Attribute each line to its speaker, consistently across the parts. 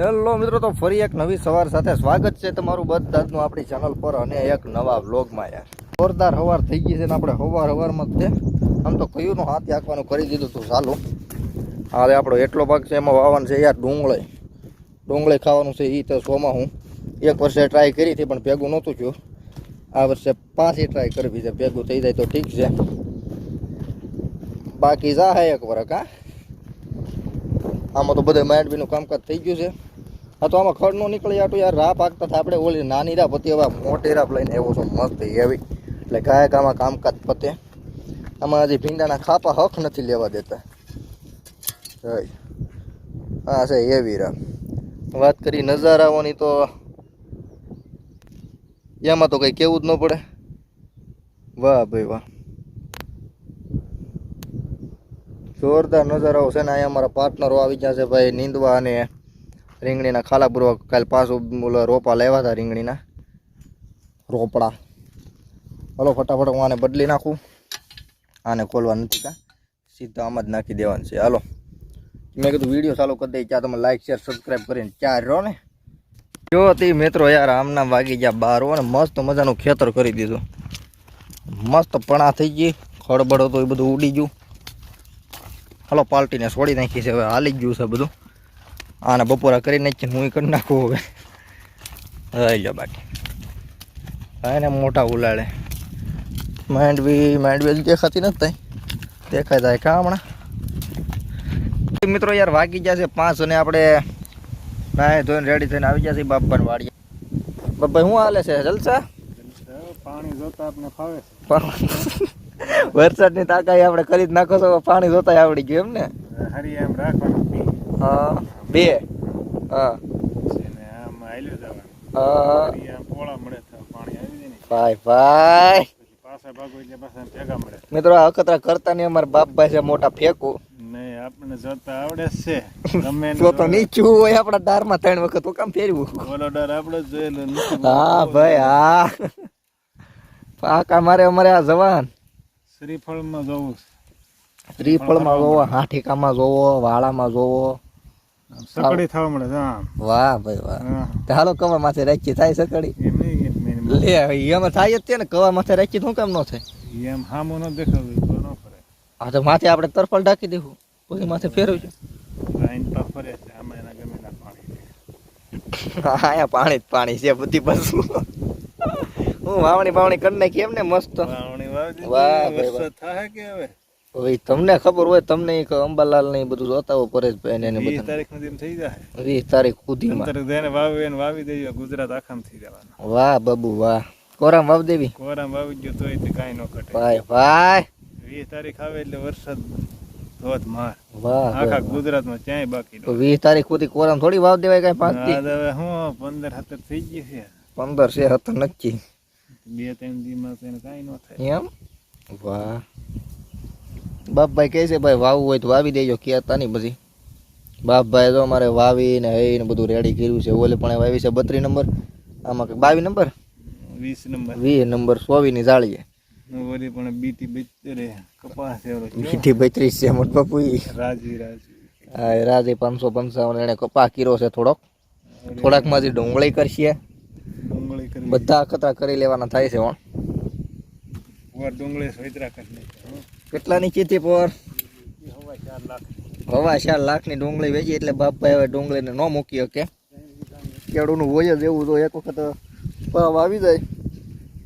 Speaker 1: Hello મિત્રો, તો ફરી એક નવી સવાર સાથે સ્વાગત છે તમારું બધાનું આપણી ચેનલ પર અને એક નવા વ્લોગમાં યાર. જોરદાર સવાર થઈ ગઈ છે ને આપણે સવાર સવારમાં જ તે આમ તો કયુંનું હાથ આંકવાનું કરી દીધું હતું ચાલુ. હવે આપણો એટલો ભાગ છે, એમાં વાવવાનું છે યાર ડુંગળી. ડુંગળી ખાવાનું છે એ તો સોમાં હું. એક વર્ષે ટ્રાય કરી હતી, પણ ભેગું નહોતું થયું. આ વર્ષે પાછી ટ્રાય કરવી છે, ભેગું થઈ જાય તો ઠીક છે. બાકી જા હે એક વરક હા. આમાં તો બધે માંડવીનું કામકાજ થઈ ગયું છે. હા, તો આમાં ખડ નો નીકળી તો યાર રાહ પાકતા હતા આપણે ઓલી નાની રાહ પતી, હવે આ મોટી રાહ લઈને એવો છો, મસ્ત એવી એટલે ગાય ગામાં કામકાજ પતે. આમાં હજી ભીંડાના ખાપા હક નથી લેવા દેતા. હા છે એવી રાહ. વાત કરી નજારાઓની તો એમાં તો કંઈ કેવું જ ન પડે. વાહ ભાઈ વાહ. જોરદાર નજારાઓ છે ને અહીંયા અમારા પાર્ટનરો આવી ગયા છે ભાઈ, નીંદવા અને રીંગણીના ખાલા પૂર્વક કાલ પાછું રોપા લેવા હતા રીંગણીના. રોપડા. હલો, ફટાફટ હું આને બદલી નાખું. આને ખોલવા નથી કા. સીધા આમાં જ નાખી દેવાનું છે. હાલો. મેં કીધું વીડિયો ચાલુ કરી દઈ ત્યાં તમે લાઈક શેર સબસ્ક્રાઈબ કરીને ચાર રહો ને. જો તે મિત્રો યાર, આમના વાગી ગયા બાર ને, મસ્ત મજાનું ખેતર કરી દીધું. મસ્ત પણા થઈ ગઈ, ખડબડ હતો, એ બધું ઉડી ગયું. હલો, પાલટીને છોડી નાખી છે, હવે હાલી જ ગયું છે બધું. આને બપોરા કરી નાખીને હું કરી નાખું હવે. રહી લો બાકી હા એને મોટા ઉલાડે માંડવી માંડવી દેખાતી નથી દેખાય થાય કા હમણાં? મિત્રો યાર વાગી ગયા છે પાંચ અને આપણે નાય ધોઈને રેડી થઈને આવી ગયા છે બાપાને વાડીએ. બાપા શું હાલે છે? જલસા?
Speaker 2: પાણી જોતા આપણે ફાવે
Speaker 1: વરસાદની તાકાઈ આપણે કરી જ નાખો છો પાણી જોતા આવડી ગયું એમ ને?
Speaker 2: હરી એમ રાખવાનું.
Speaker 1: હા. બે. હા. ભાઈ ભાઈ. મિત્રો આ વખત કરતા નહીં અમારા બાપભાઈ છે મોટા ફેંકું.
Speaker 2: નહીં આપણે જોતા આવડે છે. તમે
Speaker 1: તો તો નીચું હોય આપણા દારમાં ત્રણ વખત તો કામ ફેરવું?
Speaker 2: બોલો ડર આપણે જ જોયેલો
Speaker 1: હા ભાઈ હા. પાકા મારે અમારે આ જવાન.
Speaker 2: શ્રીફળમાં જવું
Speaker 1: શ્રીફળમાં જોવો હાઠીકામાં જોવો વાળામાં જોવો.
Speaker 2: સકડી થવા મળે છે આમ.
Speaker 1: વાહ ભાઈ વાહ. તો હાલો કવા માથે રાખી થાય સકડી? લે એમ થાય જ તે ને કવા માથે રાખી શું કામ ન થાય?
Speaker 2: એમ હામો ન દેખાવ તો ન ફરે.
Speaker 1: હા તો માથે આપણે તરફળ ઢાંકી દેવું પછી માથે ફેરવશું
Speaker 2: લાઈન પર ફરે છે આમાં એના ગમે ના પાણી
Speaker 1: હા અહીંયા પાણી જ પાણી છે બધી પાછું હું વાવણી વાવણી કરી નાખી એમ ને મસ્ત.
Speaker 2: વાવણી વાવી
Speaker 1: વાહ
Speaker 2: દીધી. વરસાદ થાય કે હવે?
Speaker 1: તમને ખબર હોય તમને ઈ અંબાલાલ ને બધું જોતા હોય પરેશભાઈ ને બધા
Speaker 2: તારીખ સુધી થઈ જાય.
Speaker 1: વીસ તારીખ સુધીમાં
Speaker 2: અંતર જેને વાવી દેજો ગુજરાત આખામ થઈ જવાનું.
Speaker 1: વાહ બાબુ વાહ. કોરામ વાવ દેવી
Speaker 2: કોરામ વાવી ગયો તોય તે કાંઈ ન ઘટે.
Speaker 1: ભાઈ ભાઈ.
Speaker 2: વીસ તારીખ આવે એટલે વરસાદ ધોધ માર.
Speaker 1: વાહ
Speaker 2: આખા ગુજરાતમાં ક્યાંય બાકી
Speaker 1: તો
Speaker 2: ન
Speaker 1: વીસ તારીખ સુધી કોરામ થોડી વાવ દેવાય કઈ પાંચ દી
Speaker 2: હવે હું પંદર સત્તર થઈ ગઈ છે.
Speaker 1: પંદર છે હતા નક્કી.
Speaker 2: બે ત્રણ દી માં કાંઈ ન થાય.
Speaker 1: એમ? વાહ. બાપભાઈ કહે છે ભાઈ વાવવું હોય તો વાવી દેજો કહેતા નહીં પછી. બાપભાઈ તો અમારે વાવી ને હઈ ને બધું રેડી કર્યું છે. ઓલે પણ વાવી છે બત્રીસ નંબર. આમાં કંઈક બાવીસ નંબર?
Speaker 2: વીસ નંબર.
Speaker 1: વીસ નંબર સોવીની જાળીએ.
Speaker 2: ઓલી પણ બીટી બીતરે કપાસ એવડો
Speaker 1: બત્રીસ છે મોટ બાપુ.
Speaker 2: રાજી રાજી.
Speaker 1: હા રાજી પાંચસો પંચાવન એને કપા કીરો છે થોડોક. થોડાકમાંથી ડુંગળી કરશે. બધા કતરા કરી લેવાના થાય છે
Speaker 2: પણ ડુંગળી સોયત્રા કરી નાખી.
Speaker 1: કેટલાની ચીથી પર?
Speaker 2: હવા ચાર લાખ
Speaker 1: લાખની ડુંગળી વેચી એટલે બાપભાઈ હવે ડુંગળીને ન મૂકી શકે ખેડૂતનું હોય જ એવું તો એક વખત ભાવ આવી જાય.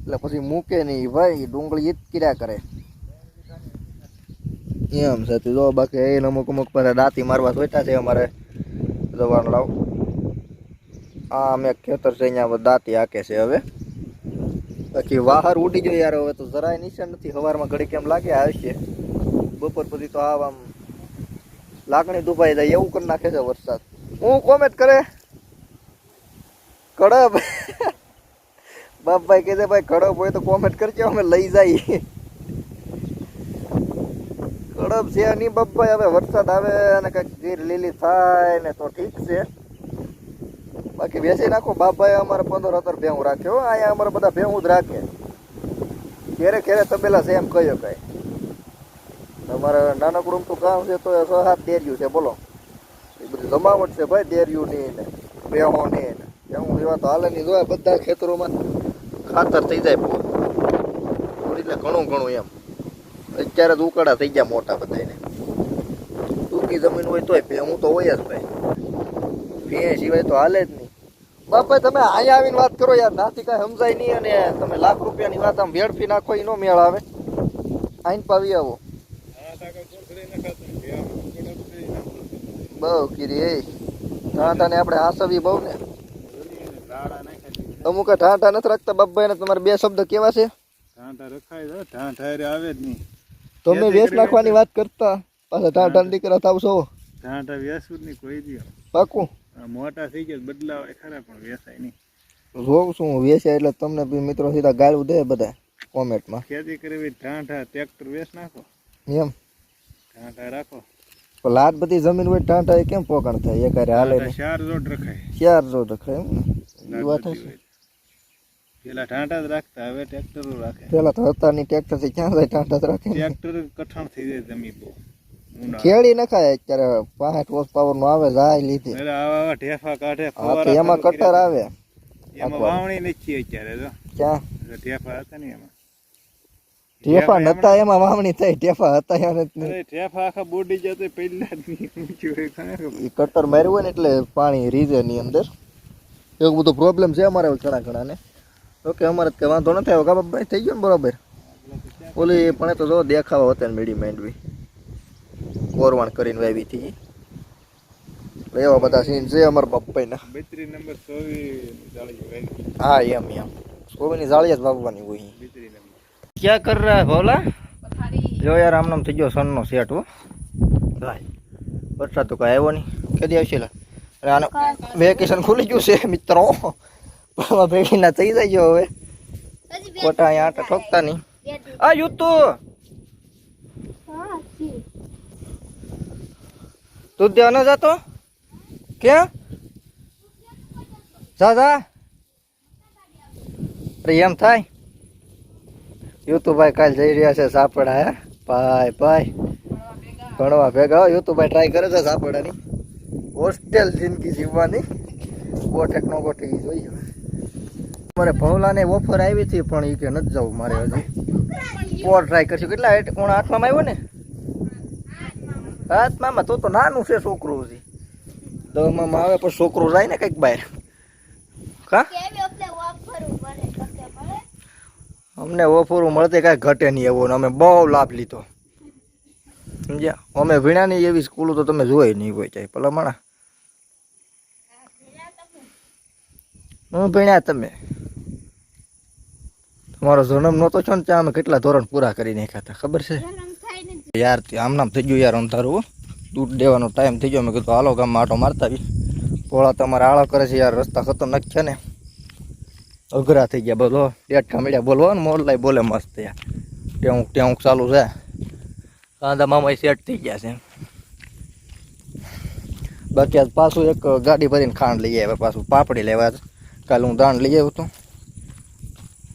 Speaker 1: એટલે પછી મૂકે નહીં. ભાઈ ડુંગળી જ કર્યા કરે. એમ છે જો બાકી એને અમુક અમુક પાસે દાંતી મારવા સોટા છે અમારે. જવાનું લાવ. આ અમે ખેતર છે, અહીંયા દાંતી હાકે છે હવે. બાકી વાહર ઉડી ગયો યાર, હવે તો જરાય નિશાન નથી. સવારમાં ઘડી કેમ લાગે આવશે બપોર પછી તો આમ લાગણી દુભાઈ જાય, એવું કરી નાખે છે વરસાદ. હું કોમેન્ટ કરે? કડબ. બાપભાઈ કહે છે, ભાઈ, કડબ હોય તો કોમેન્ટ કરજો, અમે લઈ જઈએ કડબ છે નહીં બાપભાઈ, હવે વરસાદ આવે અને કંઈક ગીર લીલી થાય ને તો ઠીક છે. બાકી બેસી નાખો. બાપાએ અમારે પંદર સત્તર ભેહું રાખ્યો અહીંયા અમારે બધા ભેહું જ રાખે. ઘેરે ઘેરે તબેલા છે એમ કહ્યો કઈ. તમારે નાનકડું તો કામ છે તો છ સાત ડેર્યું છે, બોલો. એ બધું જમાવટ છે ભાઈ, દેરિયુંની ને બેહોની ને. ભેહું એવા તો હાલે નહીં જોયા બધા ખેતરોમાં. ખાતર થઈ જાય પૂર. એટલે ઘણું ઘણું એમ. અત્યારે જ ઉકાળા થઈ ગયા મોટા બધાને ટૂંકી જમીન હોય તોય ભેહું તો હોય જ ભાઈ. ભે સિવાય તો હાલે જ નહીં. બાપા તમે અહીંયા આવીને વાત કરો યાર નાથી કાંઈ સમજાય નહીં અને તમે લાખ રૂપિયાની વાત આમ વેડફી નાખો એનો મેળ આવે. આઈન પાવી આવો. બહુ કીરી એ. ટાંટાને આપણે હાસવી બહુ ને. અમુક ટાંટા નથી રાખતા બાપભાઈ ને તમારે બે શબ્દ કેવા છે?
Speaker 2: ઢાંઢા રખાય હારે આવે જ નહીં.
Speaker 1: તમે વેચ નાખવાની વાત કરતા પાછા ટાંટા દીકરા થાવ છો
Speaker 2: ઢાંઢા વેસવું જ નહીં કોઈ દી.
Speaker 1: પાકું.
Speaker 2: મોટા થઈ ગયા બદલાવાય ખરા પણ વેસાય નહીં.
Speaker 1: જોઉં છું હું વેસાય એટલે તમને બી મિત્રો સીધા ગાળું દે બધા કોમેન્ટમાં.
Speaker 2: ખેતી કરવી ઢાંઢા ટ્રેક્ટર વેસ નાખો.
Speaker 1: એમ?
Speaker 2: ઢાંઢા રાખો.
Speaker 1: લાટ બધી જમીન હોય ટાંટા એ કેમ પોકણ થાય? એક હારે હાલે
Speaker 2: ચાર રોડ રખાય.
Speaker 1: ચાર રોડ રખાય એમ એ વાત હશે.
Speaker 2: પેલા ઢાંઢા જ રાખતા હવે ટ્રેક્ટરો રાખે.
Speaker 1: પેલા તો હતા ની ટ્રેક્ટરથી ક્યાં જાય ટાંટા જ રાખે?
Speaker 2: ટ્રેક્ટર કઠણ થઈ જાય જમીન બહુ.
Speaker 1: ખેડી નખાય અત્યારે પાંઠ હોર્સ પાવર નો આવે જાય લીધે.
Speaker 2: ઢેફા કાઢે
Speaker 1: હા એમાં કટર આવે.
Speaker 2: એમાં વાવણી નથી અત્યારે તો
Speaker 1: ક્યાં?
Speaker 2: ઢેફા હતા ને એમાં. ઢેફા
Speaker 1: નતા એમાં વાવણી થઈ. ટેફા હતા યાર જ નહીં.
Speaker 2: અરે ઢેફા આખા બોડી જતો પહેલા જ નહીં. ઊંચું હોય ઘણા ખબર.
Speaker 1: ઈ કટર માર્યું હોય ને એટલે પાણી રીઝે ની અંદર. એવું બધો પ્રોબ્લેમ છે અમારે ઘણા ઘણા ને ઓકે અમારે કઈ વાંધો નથી. આવ્યો કા ભાઈ થઈ ગયો ને બરોબર. ઓલી પણ તો જો દેખાવા હતા મીડી માંડવી. કોરવાણ કરીને વાવી હતી. એવા બધા સીન છે અમારા બાપાઈના
Speaker 2: બેટરી નંબર ચોવીસ
Speaker 1: હા એમ એમ. સોવીની જાળી જ વાવવાની હોય. ક્યાં કર રહ્યા હે ભોલા જો યાર આમ નામ થઈ ગયો સનનો સેટ હો. ભાઈ વરસાદ તો કાંઈ આવ્યો નહીં. કદી આવશે લા? અરે આનો વેકેશન ખુલી ગયું છે મિત્રો. ભેગી ના થઈ જાય હવે. ખોટા અહીંયા આટા ઠોકતા નહીં. આ યુતુ તું દેવા ન જાતો? ક્યાં? જા જા. અરે એમ થાય? યુતુભાઈ કાલ જઈ રહ્યા છે સાપડા હે? ભાઈ ભાઈ. ભણવા ભેગા યુતુભાઈ ટ્રાય કરે છે સાપડાની. હોસ્ટેલ જિંદગી જીવવાની. ગોઠેક નો ગોઠી જોઈએ. મારે ભવલાને ઓફર આવી હતી પણ એ કે નથી જવું મારે હજી. પોર ટ્રાય કરશું. કેટલા કોણ આઠમાં આવ્યો ને? આઠમાં તો તો નાનું છે છોકરું હજી. દસમાં આવે પણ છોકરો જાય ને કંઈક બહાર. કા? અમને ઓફરું મળતે કાંઈ ઘટે નહીં એવો અમે બહુ લાભ લીધો. સમજ્યા? અમે ભીણા નહીં એવી સ્કૂલો તો તમે જોઈ નહીં હોય જાય ભલા માણા હું ભીણ્યા તમે. તમારો જન્મ નહોતો છો ને ત્યાં અમે કેટલા ધોરણ પૂરા કરી નાખ્યા હતા ખબર છે? યાર તે આમ નામ થઈ ગયું યાર અંધારું. દૂધ દેવાનો ટાઈમ થઈ ગયો. મેં કીધું, હાલો, ગામમાં આટો મારતા આવી પોળા તમારે આળો કરે છે યાર, રસ્તા ખતરનાક છે ને. અઘરા થઈ ગયા, બોલો. પેટ કામડ્યા બોલવા ને મોરલાય બોલે મસ્ત યાર. ટેઉંક ટેવું ચાલુ છે. કાંદા મામા સેટ થઈ ગયા છે. બાકી આજ પાછું એક ગાડી ભરીને ખાંડ લઈ આવ્યા, પાછું પાપડી લેવા કાલે હું દાંડ લઈ આવ્યો હતો.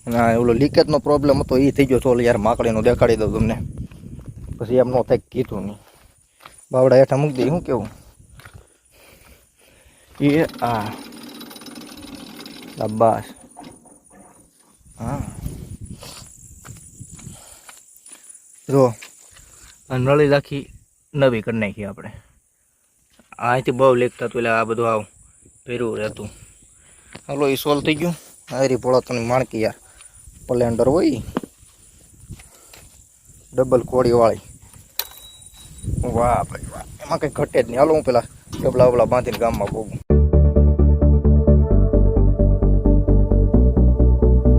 Speaker 1: ના ઓલો લીકેજનો પ્રોબ્લેમ હતો એ થઈ ગયો. ચોલ યાર માકડીનો દેખાડી દઉં તમને. પછી એમ નો થાય કીધું નહીં. બાવડા હેઠા મૂકી દઈ શું કેવું? એ, આ. બસ હા. જો નળી રાખી નવી કરી નાખી આપણે. અહીંથી બહુ લીક થતું એટલે આ બધું આવ, પહેર્યું રહેતું હાલો, એ સોલ્વ થઈ ગયું. હારી પોળા તને માણકી યાર પ્લેન્ડર હોય ડબલ કોળીવાળી વાહ ભાઈ વાહ. એમાં કંઈ ઘટે જ નહીં. હાલો હું પેલા બબલા બાંધીને ગામમાં પોગું